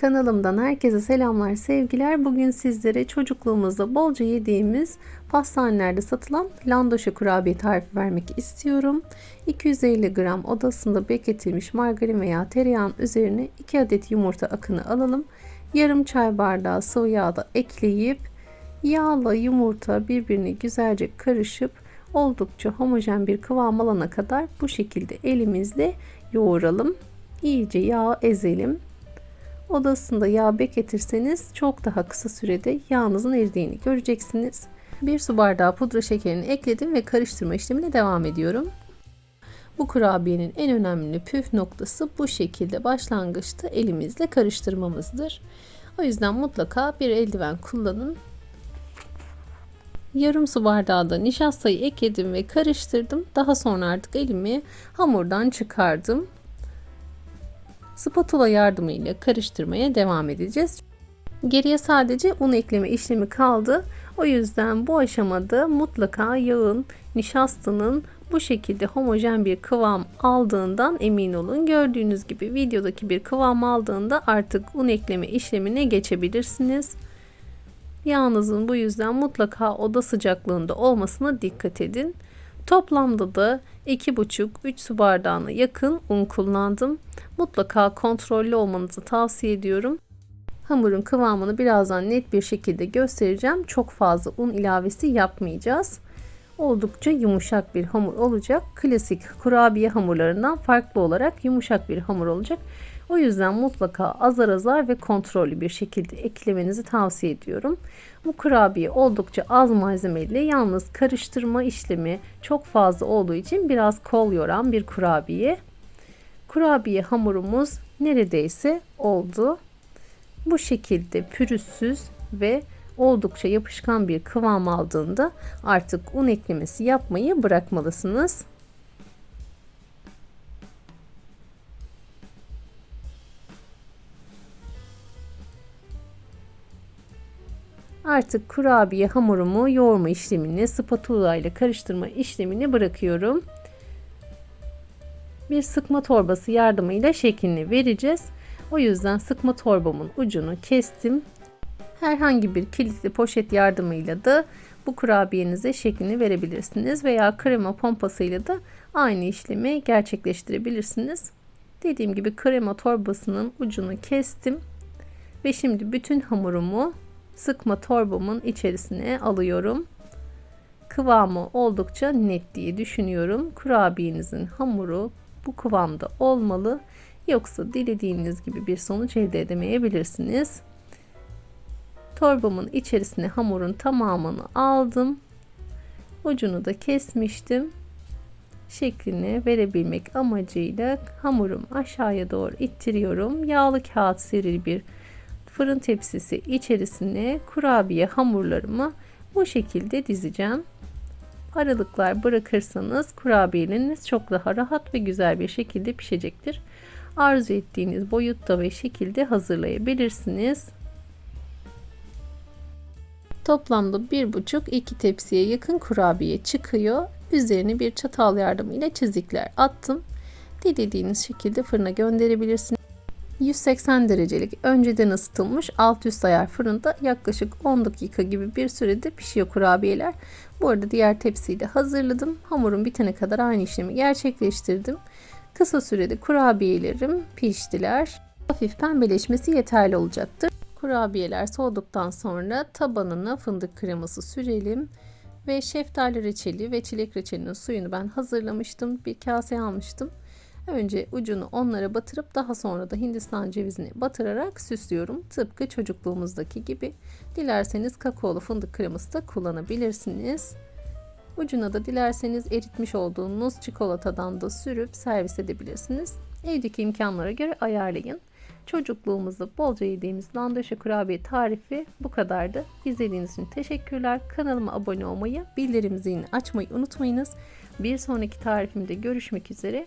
Kanalımdan herkese selamlar, sevgiler. Bugün sizlere çocukluğumuzda bolca yediğimiz pastanelerde satılan landoşa kurabiye tarifi vermek istiyorum. 250 gram odasında bekletilmiş margarin veya tereyağın üzerine 2 adet yumurta akını alalım. Yarım çay bardağı sıvı yağ da ekleyip yağla yumurta birbirini güzelce karışıp oldukça homojen bir kıvam alana kadar bu şekilde elimizle yoğuralım. İyice yağ ezelim. Odasında yağ bekletirseniz çok daha kısa sürede yağınızın eridiğini göreceksiniz. Bir su bardağı pudra şekerini ekledim ve karıştırma işlemine devam ediyorum. Bu kurabiyenin en önemli püf noktası bu şekilde başlangıçta elimizle karıştırmamızdır. O yüzden mutlaka bir eldiven kullanın. Yarım su bardağı da nişastayı ekledim ve karıştırdım. Daha sonra artık elimi hamurdan çıkardım. Spatula yardımıyla karıştırmaya devam edeceğiz. Geriye sadece un ekleme işlemi kaldı. O yüzden bu aşamada mutlaka yağın, nişastanın bu şekilde homojen bir kıvam aldığından emin olun. Gördüğünüz gibi videodaki bir kıvam aldığında artık un ekleme işlemine geçebilirsiniz. Yağınızın bu yüzden mutlaka oda sıcaklığında olmasına dikkat edin. Toplamda da 2,5-3 su bardağına yakın un kullandım. Mutlaka kontrollü olmanızı tavsiye ediyorum. Hamurun kıvamını birazdan net bir şekilde göstereceğim. Çok fazla un ilavesi yapmayacağız. Oldukça yumuşak bir hamur olacak. Klasik kurabiye hamurlarından farklı olarak yumuşak bir hamur olacak. O yüzden mutlaka azar azar ve kontrollü bir şekilde eklemenizi tavsiye ediyorum. Bu kurabiye oldukça az malzemeli yalnız karıştırma işlemi çok fazla olduğu için biraz kol yoran bir kurabiye. Kurabiye hamurumuz neredeyse oldu. Bu şekilde pürüzsüz ve oldukça yapışkan bir kıvam aldığında artık un eklemesi yapmayı bırakmalısınız. Artık kurabiye hamurumu yoğurma işlemini, spatula ile karıştırma işlemini bırakıyorum. Bir sıkma torbası yardımıyla şeklini vereceğiz. O yüzden sıkma torbamın ucunu kestim. Herhangi bir kilitli poşet yardımıyla da bu kurabiyenize şeklini verebilirsiniz veya krema pompasıyla da aynı işlemi gerçekleştirebilirsiniz. Dediğim gibi krema torbasının ucunu kestim ve şimdi bütün hamurumu sıkma torbamın içerisine alıyorum. Kıvamı oldukça net diye düşünüyorum. Kurabiyenizin hamuru bu kıvamda olmalı. Yoksa dilediğiniz gibi bir sonuç elde edemeyebilirsiniz. Torbamın içerisine hamurun tamamını aldım. Ucunu da kesmiştim. Şeklini verebilmek amacıyla hamurum aşağıya doğru ittiriyorum. Yağlı kağıt serili bir fırın tepsisi içerisine kurabiye hamurlarımı bu şekilde dizeceğim. Aralıklar bırakırsanız kurabiyeleriniz çok daha rahat ve güzel bir şekilde pişecektir. Arzu ettiğiniz boyutta ve şekilde hazırlayabilirsiniz. Toplamda 1,5-2 tepsiye yakın kurabiye çıkıyor. Üzerine bir çatal yardımıyla çizikler attım. Dilediğiniz şekilde fırına gönderebilirsiniz. 180 derecelik önceden ısıtılmış alt üst ayar fırında yaklaşık 10 dakika gibi bir sürede pişiyor kurabiyeler. Bu arada diğer tepsiyi de hazırladım. Hamurun bitene kadar aynı işlemi gerçekleştirdim. Kısa sürede kurabiyelerim piştiler. Hafif pembeleşmesi yeterli olacaktır. Kurabiyeler soğuduktan sonra tabanına fındık kreması sürelim. Ve şeftali reçeli ve çilek reçelinin suyunu ben hazırlamıştım. Bir kase almıştım. Önce ucunu onlara batırıp daha sonra da Hindistan cevizini batırarak süslüyorum. Tıpkı çocukluğumuzdaki gibi. Dilerseniz kakaolu fındık kreması da kullanabilirsiniz. Ucuna da dilerseniz eritmiş olduğunuz çikolatadan da sürüp servis edebilirsiniz. Evdeki imkanlara göre ayarlayın. Çocukluğumuzda bolca yediğimiz landaşa kurabiye tarifi bu kadardı. İzlediğiniz için teşekkürler. Kanalıma abone olmayı, bildirim zilini açmayı unutmayınız. Bir sonraki tarifimde görüşmek üzere.